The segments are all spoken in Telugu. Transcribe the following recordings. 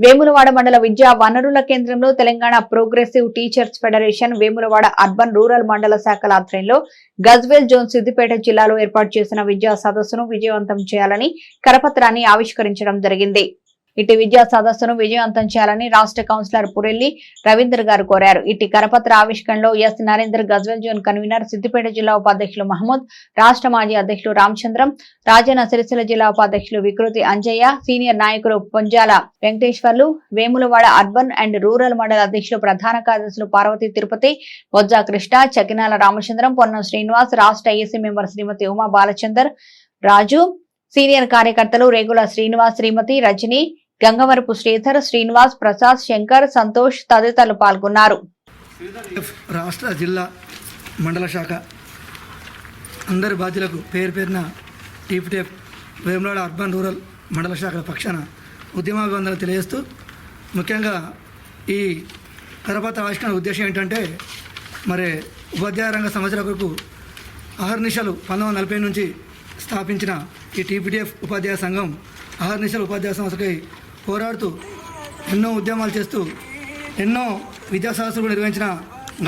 వేములవాడ మండల విద్యా వనరుల కేంద్రంలో Telangana progressive teachers federation Vemulawada urban rural మండల శాఖల ఆధ్వర్యంలో గజ్వేల్ జోన్ సిద్దిపేట జిల్లాలో ఏర్పాటు చేసిన విద్యా సదస్సును విజయవంతం చేయాలని కరపత్రాన్ని ఆవిష్కరించడం జరిగింది. ఇటు విద్యా సదస్సును విజయవంతం చేయాలని రాష్ట్ర కౌన్సిలర్ పురెల్లి రవీందర్ గారు కోరారు. ఇటు కరపత్ర ఆవిష్కరణలో S Narender Gajwel zone convener Siddipet జిల్లా ఉపాధ్యక్షులు మహమూద్ రాష్ట్ర మాజీ అధ్యక్షులు రామచంద్రం రాజన్న సిరిసిల్ల జిల్లా ఉపాధ్యక్షులు వికృతి అంజయ్య సీనియర్ నాయకులు Ponjala Venkateshwarlu Vemulawada urban and rural మండల అధ్యక్షులు ప్రధాన కార్యదర్శులు పార్వతి తిరుపతి బొజ్జా కృష్ణ చకినాల రామచంద్రం పొన్నం శ్రీనివాస్ రాష్ట్ర AC member Srimati Uma Balachander Raju senior కార్యకర్తలు రేగుల శ్రీనివాస్ శ్రీమతి రజని గంగవరపు శ్రీధర్ శ్రీనివాస్ ప్రసాద్ శంకర్ సంతోష్ తదితరులు పాల్గొన్నారు. ఎఫ్ రాష్ట్ర జిల్లా మండల శాఖ అందరి బాధ్యులకు పేరు పేరున టీపీటీఎఫ్ వేములాడ అర్బన్ రూరల్ మండల శాఖల పక్షాన ఉద్యమాభివందనలు తెలియజేస్తూ ముఖ్యంగా ఈ కరపాత ఆవిష్కరణ ఉద్దేశం ఏంటంటే మరి ఉపాధ్యాయ రంగ సంవత్సరాల కొరకు అహర్నిశలు పంతొమ్మిది వందల నలభై నుంచి స్థాపించిన ఈ టీపీటీఎఫ్ ఉపాధ్యాయ సంఘం అహర్నిశల ఉపాధ్యాయ సంస్థకై పోరాడుతూ ఎన్నో ఉద్యమాలు చేస్తూ ఎన్నో విద్యా నిర్వహించిన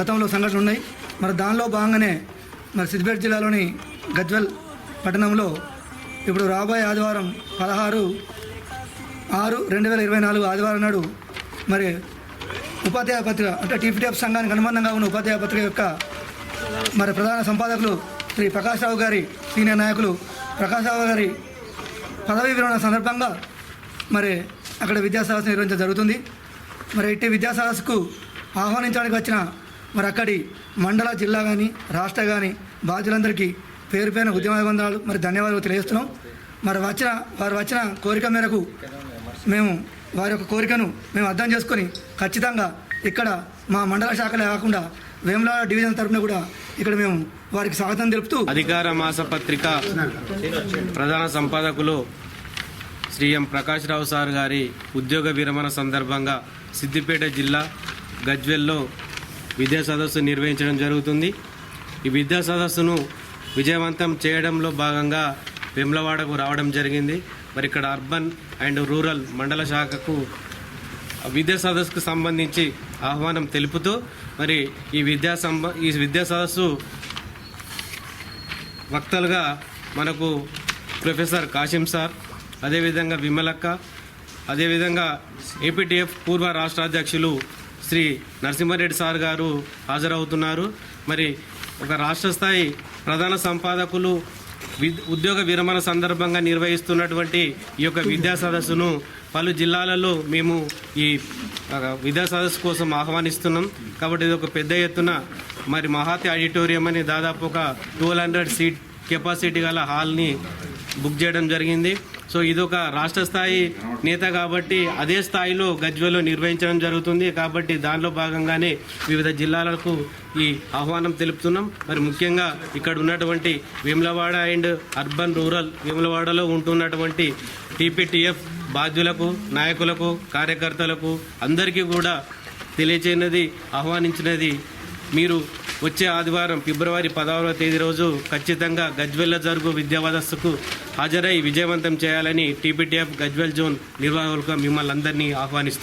గతంలో సంఘటనలు ఉన్నాయి. మరి దానిలో భాగంగానే మరి సిద్దిపేట జిల్లాలోని గజ్వెల్ పట్టణంలో ఇప్పుడు రాబోయే ఆదివారం పదహారు ఆరు రెండు వేల ఇరవై నాలుగు ఆదివారం నాడు మరి ఉపాధ్యాయ పత్రిక అంటే టీపీటీఎఫ్ సంఘానికి అనుబంధంగా ఉన్న ఉపాధ్యాయ పత్రిక యొక్క మరి ప్రధాన సంపాదకులు శ్రీ ప్రకాష్ రావు గారి సీనియర్ నాయకులు ప్రకాష్ రావు గారి పదవీ విరమణ సందర్భంగా మరి అక్కడ విద్యాసదస్సు నిర్వహించడం జరుగుతుంది. మరి ఇట్టి విద్యాసదస్సుకు ఆహ్వానించడానికి వచ్చిన మరి అక్కడి మండల జిల్లా కానీ రాష్ట్ర కానీ బాధ్యులందరికీ పేరు ఉద్యమ ఉద్యమబంధాలు మరి ధన్యవాదాలు తెలియజేస్తున్నాం. మరి వచ్చిన వారు వచ్చిన కోరిక మేరకు మేము వారి యొక్క కోరికను మేము అర్థం చేసుకొని ఖచ్చితంగా ఇక్కడ మా మండల శాఖలే కాకుండా వేముల డివిజన్ తరపున కూడా ఇక్కడ మేము వారికి స్వాగతం తెలుపుతూ అధికార మాసపత్రిక ప్రధాన సంపాదకులు శ్రీ ఎం ప్రకాష్ రావు సార్ గారి ఉద్యోగ విరమణ సందర్భంగా సిద్దిపేట జిల్లా గజ్వెల్లో విద్యా సదస్సు నిర్వహించడం జరుగుతుంది. ఈ విద్యా సదస్సును విజయవంతం చేయడంలో భాగంగా వెమ్లవాడకు రావడం జరిగింది. మరి ఇక్కడ అర్బన్ అండ్ రూరల్ మండల శాఖకు విద్యా సదస్సుకు సంబంధించి ఆహ్వానం తెలుపుతూ మరి ఈ విద్యా సంబ ఈ విద్యా సదస్సు వక్తలుగా మనకు ప్రొఫెసర్ కాశిం సార్ అదేవిధంగా విమలక్క అదేవిధంగా ఏపీటీఎఫ్ పూర్వ రాష్ట్ర అధ్యక్షులు శ్రీ నరసింహారెడ్డి సార్ గారు హాజరవుతున్నారు. మరి ఒక రాష్ట్ర స్థాయి ప్రధాన సంపాదకులు ఉద్యోగ విరమణ సందర్భంగా నిర్వహిస్తున్నటువంటి ఈ యొక్క విద్యా సదస్సును పలు జిల్లాలలో మేము ఈ విద్యా సదస్సు కోసం ఆహ్వానిస్తున్నాం. కాబట్టి ఇది ఒక పెద్ద ఎత్తున మరి మహాతి ఆడిటోరియం అని దాదాపు ఒక టూ హండ్రెడ్ సీట్ కెపాసిటీ గల హాల్ని బుక్ చేయడం జరిగింది. సో ఇది ఒక రాష్ట్ర స్థాయి నేత కాబట్టి అదే స్థాయిలో గజ్వేల్లో నిర్వహించడం జరుగుతుంది. కాబట్టి దానిలో భాగంగానే వివిధ జిల్లాలకు ఈ ఆహ్వానం తెలుపుతున్నాం. మరి ముఖ్యంగా ఇక్కడ ఉన్నటువంటి వేములవాడ అండ్ అర్బన్ రూరల్ వేములవాడలో ఉంటున్నటువంటి టీపీటీఎఫ్ బాధ్యులకు నాయకులకు కార్యకర్తలకు అందరికీ కూడా తెలియచేయనది ఆహ్వానించినది మీరు వచ్చే ఆదివారం ఫిబ్రవరి పదహారవ తేదీ రోజు ఖచ్చితంగా గజ్వెల్ల జరుగు విద్యావదస్సుకు హాజరై విజయవంతం చేయాలని టీపీటీఎఫ్ గజ్వెల్ జోన్ నిర్వాహకులుగా మిమ్మల్ని అందరినీ ఆహ్వానిస్తుంది